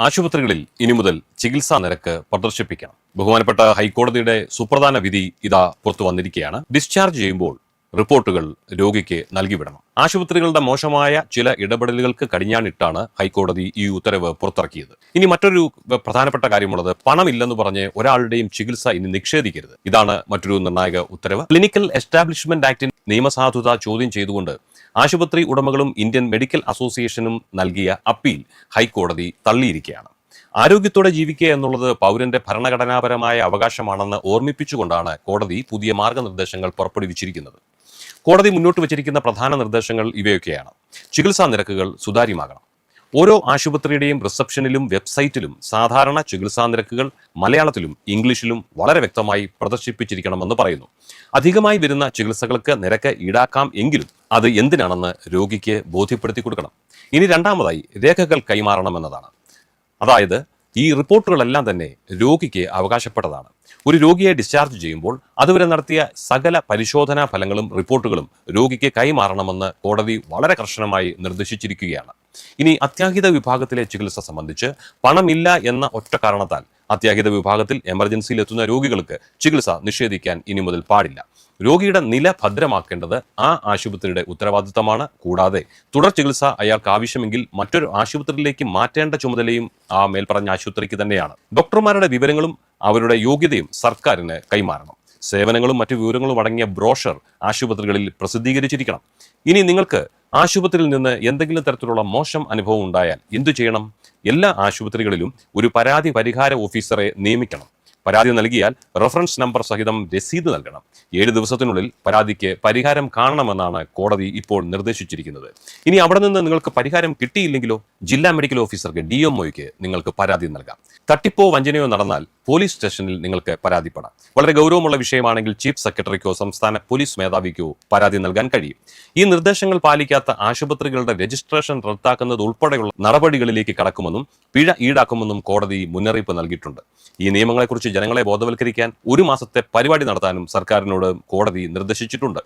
ആശുപത്രികളിൽ ഇനി മുതൽ ചികിത്സാ നിരക്ക് പ്രദർശിപ്പിക്കണം. ബഹുമാനപ്പെട്ട ഹൈക്കോടതിയുടെ സുപ്രധാന വിധി ഇതാ പുറത്തു വന്നിരിക്കുകയാണ്. ഡിസ്ചാർജ് ചെയ്യുമ്പോൾ റിപ്പോർട്ടുകൾ രോഗിക്ക് നൽകിവിടണം. ആശുപത്രികളുടെ മോശമായ ചില ഇടപെടലുകൾക്ക് കടിഞ്ഞാണിട്ടാണ് ഹൈക്കോടതി ഈ ഉത്തരവ് പുറത്തിറക്കിയത്. ഇനി മറ്റൊരു പ്രധാനപ്പെട്ട കാര്യമുള്ളത് പണമില്ലെന്ന് പറഞ്ഞ് ഒരാളുടെയും ചികിത്സ ഇനി നിഷേധിക്കരുത്. ഇതാണ് മറ്റൊരു നിർണായക ഉത്തരവ്. ക്ലിനിക്കൽ എസ്റ്റാബ്ലിഷ്മെന്റ് ആക്ടിന് നിയമസാധുത ചോദ്യം ചെയ്തുകൊണ്ട് ആശുപത്രി ഉടമകളും ഇന്ത്യൻ മെഡിക്കൽ അസോസിയേഷനും നൽകിയ അപ്പീൽ ഹൈക്കോടതി തള്ളിയിരിക്കുകയാണ്. ആരോഗ്യത്തോടെ ജീവിക്കുക എന്നുള്ളത് പൗരന്റെ ഭരണഘടനാപരമായ അവകാശമാണെന്ന് ഓർമ്മിപ്പിച്ചുകൊണ്ടാണ് കോടതി പുതിയ മാർഗനിർദ്ദേശങ്ങൾ പുറപ്പെടുവിച്ചിരിക്കുന്നത്. കോടതി മുന്നോട്ട് വച്ചിരിക്കുന്ന പ്രധാന നിർദ്ദേശങ്ങൾ ഇവയൊക്കെയാണ്. ചികിത്സാ നിരക്കുകൾ സുതാര്യമാകണം. ഓരോ ആശുപത്രിയുടെയും റിസപ്ഷനിലും വെബ്സൈറ്റിലും സാധാരണ ചികിത്സാ നിരക്കുകൾ മലയാളത്തിലും ഇംഗ്ലീഷിലും വളരെ വ്യക്തമായി പ്രദർശിപ്പിച്ചിരിക്കണമെന്ന് പറയുന്നു. അധികമായി വരുന്ന ചികിത്സകൾക്ക് നിരക്ക് ഈടാക്കാം എങ്കിലും അത് എന്തിനാണെന്ന് രോഗിക്ക് ബോധ്യപ്പെടുത്തി കൊടുക്കണം. ഇനി രണ്ടാമതായി രേഖകൾ കൈമാറണമെന്നതാണ് അതായത് ഈ റിപ്പോർട്ടുകളെല്ലാം തന്നെ രോഗിക്ക് അവകാശപ്പെട്ടതാണ്. ഒരു രോഗിയെ ഡിസ്ചാർജ് ചെയ്യുമ്പോൾ അതുവരെ നടത്തിയ സകല പരിശോധനാ ഫലങ്ങളും റിപ്പോർട്ടുകളും രോഗിക്ക് കൈമാറണമെന്ന് കോടതി വളരെ കർശനമായി നിർദ്ദേശിച്ചിരിക്കുകയാണ്. ഇനി അത്യാഹിത വിഭാഗത്തിലെ ചികിത്സ സംബന്ധിച്ച് പണമില്ല എന്ന ഒറ്റ കാരണത്താൽ അത്യാഹിത വിഭാഗത്തിൽ എമർജൻസിയിൽ എത്തുന്ന രോഗികൾക്ക് ചികിത്സ നിഷേധിക്കാൻ ഇനി മുതൽ പാടില്ല. രോഗിയുടെ നില ഭദ്രമാക്കേണ്ടത് ആ ആശുപത്രിയുടെ ഉത്തരവാദിത്തമാണ്. കൂടാതെ തുടർ ചികിത്സ അയാൾക്ക് ആവശ്യമെങ്കിൽ മറ്റൊരു ആശുപത്രിയിലേക്ക് മാറ്റേണ്ട ചുമതലയും ആ മേൽപ്പറഞ്ഞ ആശുപത്രിക്ക് തന്നെയാണ്. ഡോക്ടർമാരുടെ വിവരങ്ങളും അവരുടെ യോഗ്യതയും സർക്കാരിന് കൈമാറണം. സേവനങ്ങളും മറ്റു വിവരങ്ങളും അടങ്ങിയ ബ്രോഷർ ആശുപത്രികളിൽ പ്രസിദ്ധീകരിച്ചിരിക്കണം. ഇനി നിങ്ങൾക്ക് ആശുപത്രിയിൽ നിന്ന് എന്തെങ്കിലും തരത്തിലുള്ള മോശം അനുഭവം ഉണ്ടായാൽ എന്തു ചെയ്യണം? എല്ലാ ആശുപത്രികളിലും ഒരു പരാതി പരിഹാര ഓഫീസറെ നിയമിക്കണം. പരാതി നൽകിയാൽ റഫറൻസ് നമ്പർ സഹിതം രസീത് നൽകണം. ഏഴ് ദിവസത്തിനുള്ളിൽ പരാതിക്ക് പരിഹാരം കാണണമെന്നാണ് കോടതി ഇപ്പോൾ നിർദ്ദേശിച്ചിരിക്കുന്നത്. ഇനി അവിടെ നിന്ന് നിങ്ങൾക്ക് പരിഹാരം കിട്ടിയില്ലെങ്കിലോ? ജില്ലാ മെഡിക്കൽ ഓഫീസർക്ക് ഡി എം ഒയ്ക്ക് നിങ്ങൾക്ക് പരാതി നൽകാം. തട്ടിപ്പോ വഞ്ചനയോ നടന്നാൽ പോലീസ് സ്റ്റേഷനിൽ നിങ്ങൾക്ക് പരാതിപ്പെടാം. വളരെ ഗൗരവമുള്ള വിഷയമാണെങ്കിൽ ചീഫ് സെക്രട്ടറിക്കോ സംസ്ഥാന പോലീസ് മേധാവിക്കോ പരാതി നൽകാൻ കഴിയും. ഈ നിർദ്ദേശങ്ങൾ പാലിക്കാത്ത ആശുപത്രികളുടെ രജിസ്ട്രേഷൻ റദ്ദാക്കുന്നത് ഉൾപ്പെടെയുള്ള നടപടികളിലേക്ക് കടക്കുമെന്നും പിഴ ഈടാക്കുമെന്നും കോടതി മുന്നറിയിപ്പ് നൽകിയിട്ടുണ്ട്. ഈ നിയമങ്ങളെക്കുറിച്ച് ജനങ്ങളെ ബോധവൽക്കരിക്കാൻ ഒരു മാസത്തെ പരിപാടി നടത്താനും സർക്കാരിനോട് കോടതി നിർദ്ദേശിച്ചിട്ടുണ്ട്.